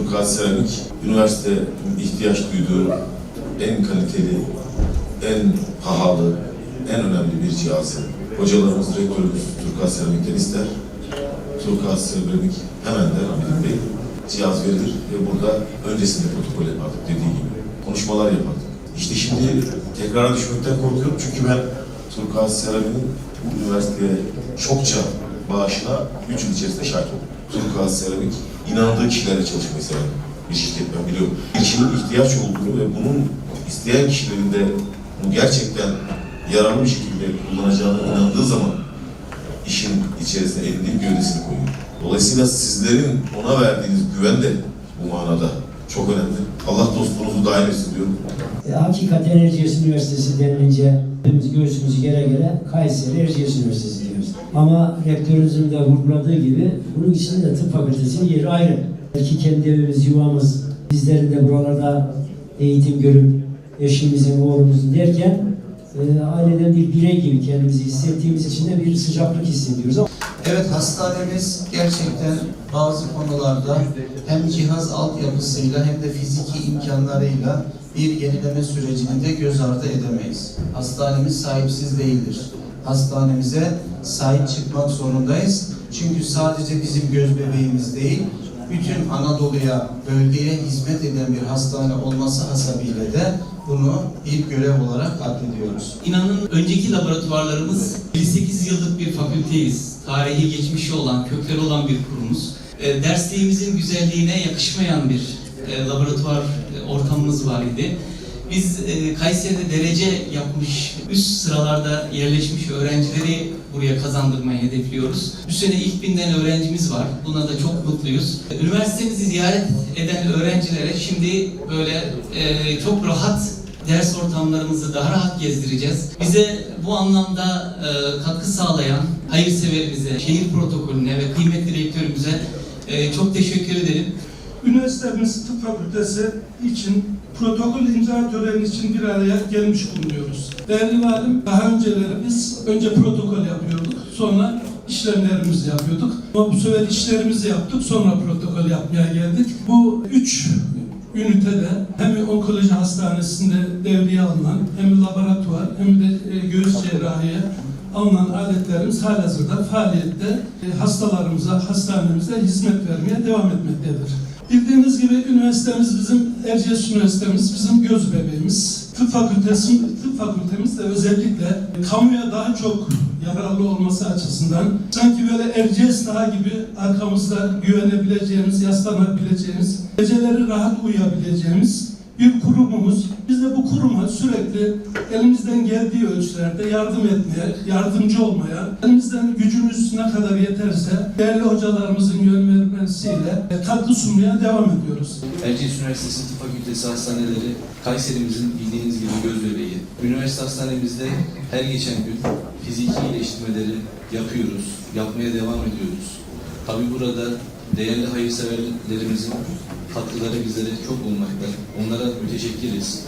Turkuaz Seramik, üniversite ihtiyaç duyduğu en kaliteli, en pahalı, en önemli bir cihazı. Hocalarımız, rektörümüz Turkuaz Seramik'ten ister. Turkuaz Seramik hemen der Hamid Bey, cihaz verilir ve burada öncesinde protokol yapardık dediği gibi. Konuşmalar yapardık. İşte şimdi tekrara düşmekten korkuyorum çünkü ben Turkuaz Seramik'in bu üniversiteye çokça bağışına 3 yıl içerisinde şahit oldum. Turkuaz Seramik inandığı kişilerle çalışmayı seven bir şirket ben biliyorum. Bir kişinin ihtiyaç olduğunu ve bunun isteyen kişilerin de bunu gerçekten yararlı bir şekilde kullanacağına inandığı zaman işin içerisine elini gövdesini koyuyor. Dolayısıyla sizlerin ona verdiğiniz güven de bu manada çok önemli. Allah dostluğunuzu daim etsin diyorum. E, hakikaten Erciyes Üniversitesi denilince göğsümüzü gere gere Kayseri Erciyes Üniversitesi diyoruz. Ama rektörümüzün de vurguladığı gibi bunun içinde de tıp fakültesinin yeri ayrı. Belki kendi evimiz, yuvamız, bizlerin de buralarda eğitim görüp eşimizin, oğlumuzun derken e, aileden bir birey gibi kendimizi hissettiğimiz için de bir sıcaklık hissediyoruz. Evet hastanemiz gerçekten bazı konularda hem cihaz altyapısıyla hem de fiziki imkanlarıyla bir yenileme sürecini de göz ardı edemeyiz. Hastanemiz sahipsiz değildir. Hastanemize sahip çıkmak zorundayız. Çünkü sadece bizim göz bebeğimiz değil, bütün Anadolu'ya, bölgeye hizmet eden bir hastane olması hasebiyle de bunu bir görev olarak addediyoruz. İnanın önceki laboratuvarlarımız 58 yıllık bir fakülteyiz. Tarihi geçmişi olan, kökleri olan bir kurumuz. E, dersliğimizin güzelliğine yakışmayan bir e, laboratuvar e, ortamımız var idi. Biz e, Kayseri'de derece yapmış, üst sıralarda yerleşmiş öğrencileri buraya kazandırmayı hedefliyoruz. Bu sene ilk binden öğrencimiz var. Buna da çok mutluyuz. Üniversitemizi ziyaret eden öğrencilere şimdi böyle e, çok rahat ders ortamlarımızı daha rahat gezdireceğiz. Bize bu anlamda e, katkı sağlayan hayırseverimize, şehir protokolüne ve kıymetli rektörümüze e, çok teşekkür ederim. Üniversitemiz Tıp Fakültesi için protokol imza töreni için bir araya gelmiş bulunuyoruz. Değerli valim, daha önceleri biz önce protokol yapıyorduk, sonra işlemlerimizi yapıyorduk. Ama bu sefer işlerimizi yaptık, sonra protokol yapmaya geldik. Bu üç ünitede hem onkoloji hastanesinde devreye alınan hem laboratuvar hem de e, göğüs cerrahiye alınan aletlerimiz halihazırda faaliyette e, hastalarımıza, hastanemize hizmet vermeye devam etmektedir. Bildiğiniz gibi üniversitemiz bizim, Erciyes Üniversitemiz bizim göz bebeğimiz. Tıp fakültesi, tıp fakültemiz de özellikle kamuya daha çok yararlı olması açısından sanki böyle Erciyes Dağı gibi arkamızda güvenebileceğimiz, yaslanabileceğimiz, geceleri rahat uyuyabileceğimiz bir kurumumuz. Biz de bu kuruma sürekli elimizden geldiği ölçülerde yardım etmeye, yardımcı olmaya, elimizden gücümüz ne kadar yeterse değerli hocalarımızın yön vermesiyle katkı sunmaya devam ediyoruz. Erciyes Üniversitesi Tıp Fakültesi hastaneleri Kayserimizin bildiğiniz gibi göz bebeği. Üniversite hastanemizde her geçen gün fiziki iyileştirmeleri yapıyoruz, yapmaya devam ediyoruz. Tabi burada değerli hayırseverlerimizin katkıları bizlere çok olmakta. Onlara müteşekkiriz.